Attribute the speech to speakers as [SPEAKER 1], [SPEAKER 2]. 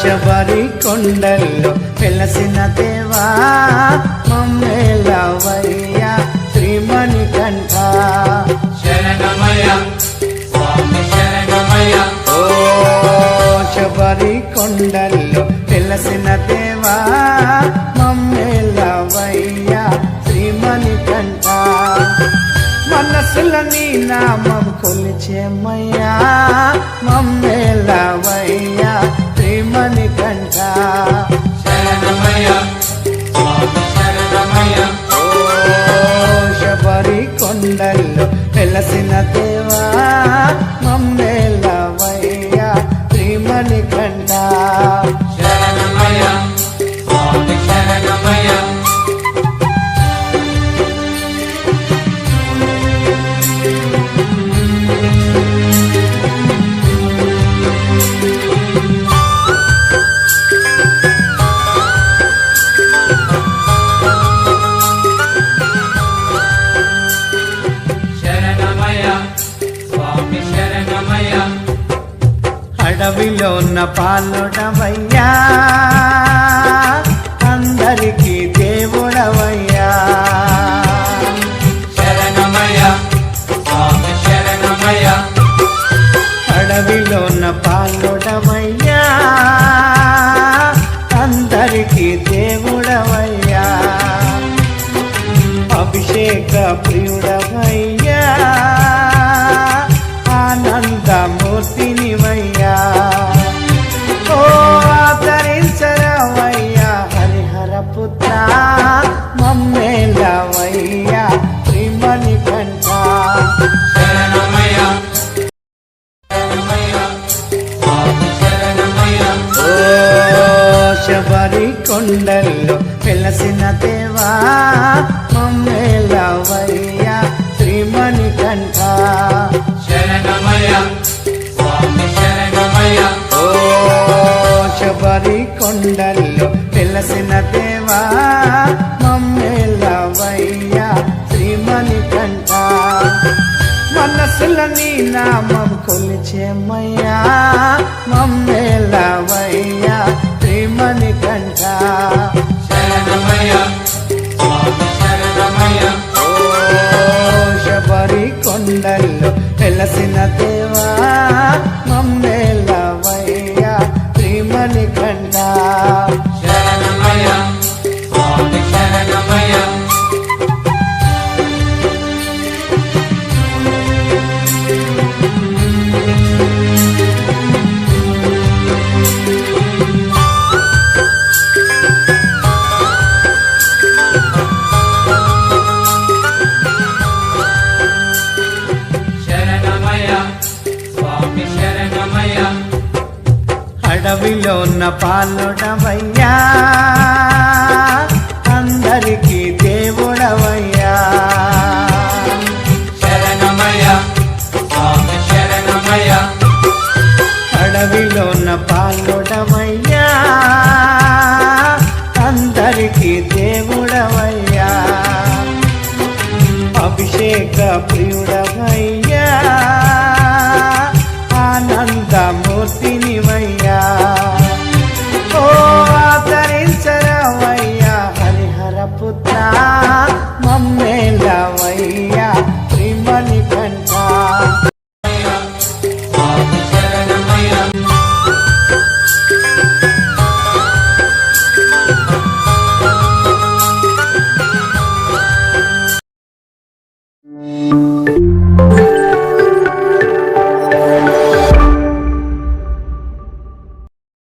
[SPEAKER 1] శబరి కొండల్లో వెలసిన దేవా మమ్మేలవయ్యా శ్రీమణి కంఠ.
[SPEAKER 2] శరణమయ స్వామి శరణమయ
[SPEAKER 1] ఓ శబరి కొండల్లో వెలసిన దేవా నామం కొలిచేమయ్యా మమ్మేలవయ్యా
[SPEAKER 2] శరణమయ
[SPEAKER 1] ఓ శబరి కొండల్లో వెలసిన దేవా మమ్మేలవయ్యా శ్రీమణి కంఠ అడవిలో ఉన్న పాలుడవయ్యా. అందరికీ దేవుడవయ్యా.
[SPEAKER 2] శరణమయ స్వామి శరణమయ
[SPEAKER 1] అడవిలో ఉన్న పాలుడవయ్యా. అందరికీ దేవుడవయ్యా. అభిషేక ప్రియుడవయ్యా. మమ్మేలవయ్యా శ్రీమణి కంఠ. శబరి కొండల్లో వెలసిన దేవా మమ్మేలవయ్యా శ్రీమణి కంఠ.
[SPEAKER 2] శరణమయ స్వామి శరణమయ
[SPEAKER 1] ఓ శబరి కొండల్లో వెలసిన దేవా శ్రీమణి కంఠ మనసుల నీ నామం కొలిచేమయ్యా మమ్మేలవయ్యా శ్రీమణి కంఠ
[SPEAKER 2] శరణమయ స్వామి శరణమయ
[SPEAKER 1] ఓ శబరి కొండల్లో వెలసిన దేవా మమ్మేలవయ్యా పదవిలోన పాలుడవయ్యా
[SPEAKER 2] అందరికీ దేవుడవయ్యా. శరణమయ శరణమయ
[SPEAKER 1] పాలుడవయ్యా అందరికీ దేవుడవయ్యా. అభిషేక ప్రియుడవయ్యా ఆనందమూర్తినివయ్యా.